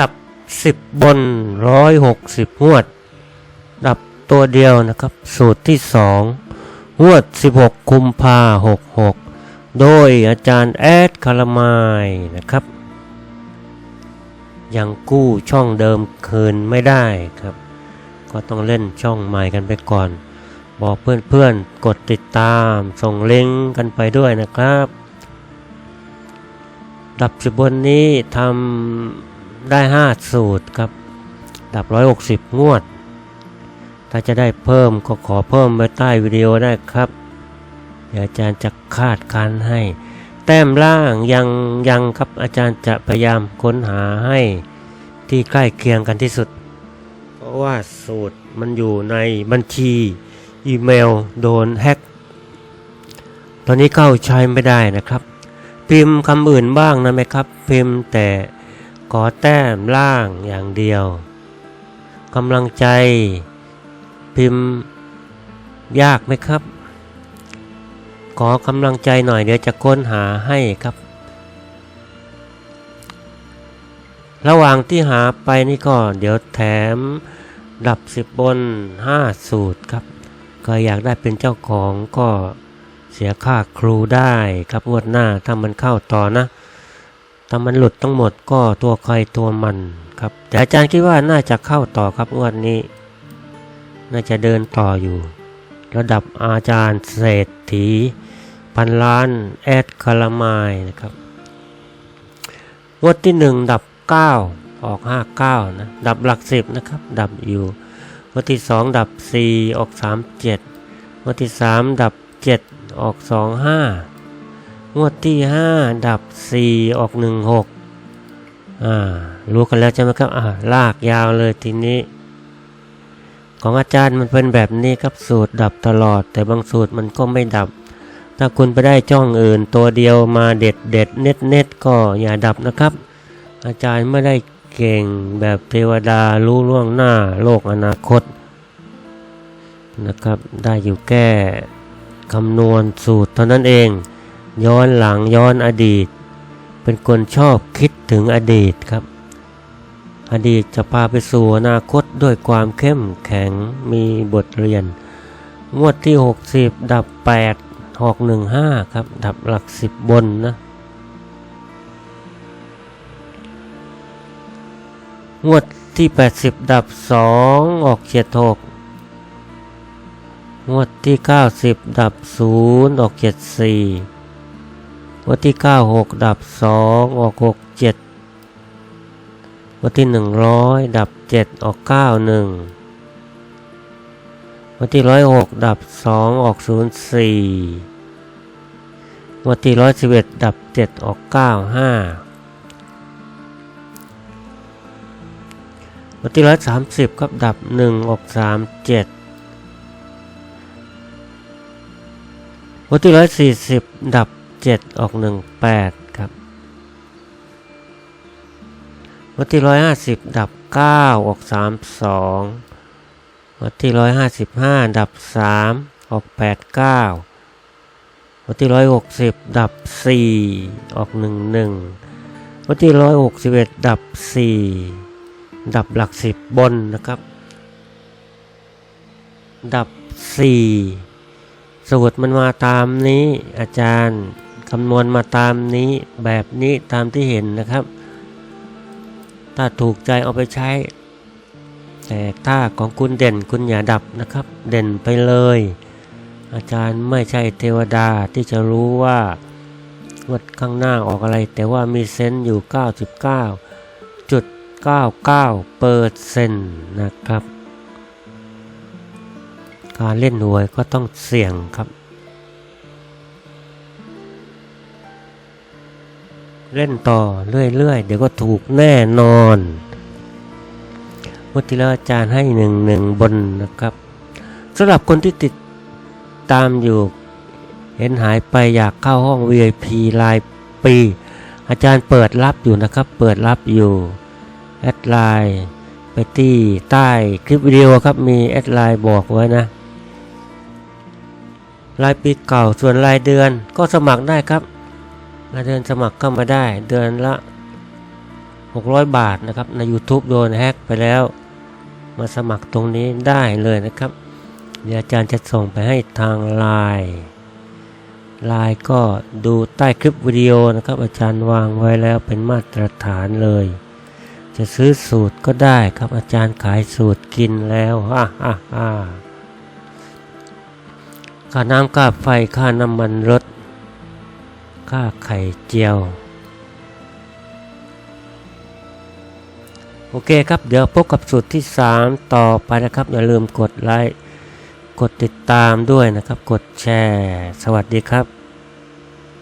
ดับ 10 บน 160 งวด ดับตัวเดียวนะครับ สูตรที่ 2 งวด 16 กุมภา66 โดยอาจารย์แอดคารามายนะครับ ยังกู้ช่องเดิมคืนไม่ได้ครับ ก็ต้องเล่นช่องใหม่กันไปก่อน บอกเพื่อนๆ กดติดตามส่งลิงก์กันไปด้วยนะครับดับสิบบนนี้ทำ ได้5สูตรครับ ดับ160งวด ถ้าจะได้เพิ่มก็ขอเพิ่มไว้ใต้วิดีโอได้ครับเดี๋ยวอาจารย์จะคาดคันให้ แต้มล่างยังยังครับอาจารย์จะพยายามค้นหาให้ที่ใกล้เคียงกันที่สุด เพราะว่าสูตรมันอยู่ในบัญชีอีเมลโดนแฮ็ก ตอนนี้เข้าใช้ไม่ได้นะครับ พิมพ์คำอื่นบ้างนะไหมครับ พิมพ์แต่ ขอแต้มล่างอย่างเดียวกำลังใจ พิมพ์ยากไหมครับ ขอกำลังใจหน่อยเดี๋ยวจะค้นหาให้ครับ ระหว่างที่หาไปนี่ก็เดี๋ยวแถมดับสิบบนห้าสูตรครับ ก็อยากได้เป็นเจ้าของก็เสียค่าครูได้ครับงวดหน้าถ้ามันเข้าต่อนะ ถ้ามันหลุดทั้งหมดก็ตัวใครตัวมันครับ แต่อาจารย์คิดว่าน่าจะเข้าต่อครับงวดนี้ น่าจะเดินต่ออยู่ ระดับอาจารย์เศรษฐี พันล้านแอดคารามายนะครับงวดที่หนึ่งดับเก้าออกห้าเก้านะดับหลักสิบนะครับ ดับอยู่งวดที่สองดับสี่ออกสามเจ็ดงวดที่สามดับเจ็ดออกสองห้า งวดที่ห้าดับสี่ออกหนึ่งหกอ่ารู้กันแล้วใช่ไหมครับอ่าลากยาวเลยทีนี้ ของอาจารย์มันเป็นแบบนี้ครับสูตรดับตลอด แต่บางสูตรมันก็ไม่ดับ ถ้าคุณไปได้จ้องอื่นตัวเดียวมาเด็ดเด็ดเน็ตเน็ตก็อย่าดับนะครับ อาจารย์ไม่ได้เก่งแบบเทวดารู้ล่วงหน้าโลกอนาคตนะครับ ได้อยู่แก้คำนวณสูตรเท่านั้นเอง ย้อนหลังย้อนอดีต เป็นคนชอบคิดถึงอดีตครับ อดีตจะพาไปสู่อนาคตด้วยความเข้มแข็งมีบทเรียน งวดที่ 60 ดับ 8 6 1 5 ครับ ดับหลัก 10 บนนะ งวดที่ 80 ดับ 2 ออกเฉียด6งวดที่ 90 ดับ 0 ออก 74 วดที่ 96 ดับ 2 ออก 6 7 วันที่หนึ่งร้อยดับเจ็ดออกเก้าหนึ่งวันที่ร้อยหกดับสองออกศูนย์สี่วันที่ร้อยสิบเอ็ดดับเจ็ดออกเก้าห้าวันที่ร้อยสามสิบครับ ดับหนึ่งออกสามเจ็ดวันที่ร้อยสี่สิบดับ เจ็ดออกหนึ่งแปดครับวันที่ร้อยห้าสิบดับเก้าออกสามสองวันที่ร้อยห้าสิบห้าดับสามออกแปดเก้าวันที่ร้อยหกสิบดับสี่ออกหนึ่งหนึ่งวันที่ร้อยหกสิบเอ็ดดับสี่ดับหลักสิบบนนะครับ ดับสี่สูตรมันมาตามนี้อาจารย์ คำนวณมาตามนี้แบบนี้ตามที่เห็นนะครับ ถ้าถูกใจเอาไปใช้ แต่ถ้าของคุณเด่นคุณอย่าดับนะครับ เด่นไปเลย อาจารย์ไม่ใช่เทวดาที่จะรู้ว่าวัดข้างหน้าออกอะไร แต่ว่ามีเซนต์อยู่ 99.99เปอร์เซ็นต์นะครับ การเล่นหวยก็ต้องเสี่ยงครับ เล่นต่อเรื่อยๆ เดี๋ยวก็ถูกแน่นอนวัติแล้วอาจารย์ให้หนึ่งหนึ่งบนนะครับสำหรับคนที่ติดตามอยู่ เห็นหายไปอยากเข้าห้อง VIP รายปี อาจารย์เปิดรับอยู่นะครับ เปิดรับอยู่ แอดไลน์ไปที่ใต้คลิปวิดีโอครับมีแอดไลน์บอกไว้นะรายปีเก่าส่วนรายเดือนก็สมัครได้ครับ รายเดือนสมัครเข้ามาได้ เดือนละ 600 บาทนะครับใน YouTube โดนแฮกไปแล้ว มาสมัครตรงนี้ได้เลยนะครับ เดี๋ยวอาจารย์จะส่งไปให้ทางไลน์ไลน์ก็ดูใต้คลิปวิดีโอนะครับ อาจารย์วางไว้แล้วเป็นมาตรฐานเลย จะซื้อสูตรก็ได้ครับอาจารย์ขายสูตรกินแล้วฮ่าฮ่าฮ่าค่าน้ำค่าไฟค่าน้ำมันรถ ค่าไข่เจียว โอเคครับ เดี๋ยวพบกับสูตรที่ 3 ต่อไปนะครับ อย่าลืมกดไลค์ กดติดตามด้วยนะครับ กดแชร์ สวัสดีครับ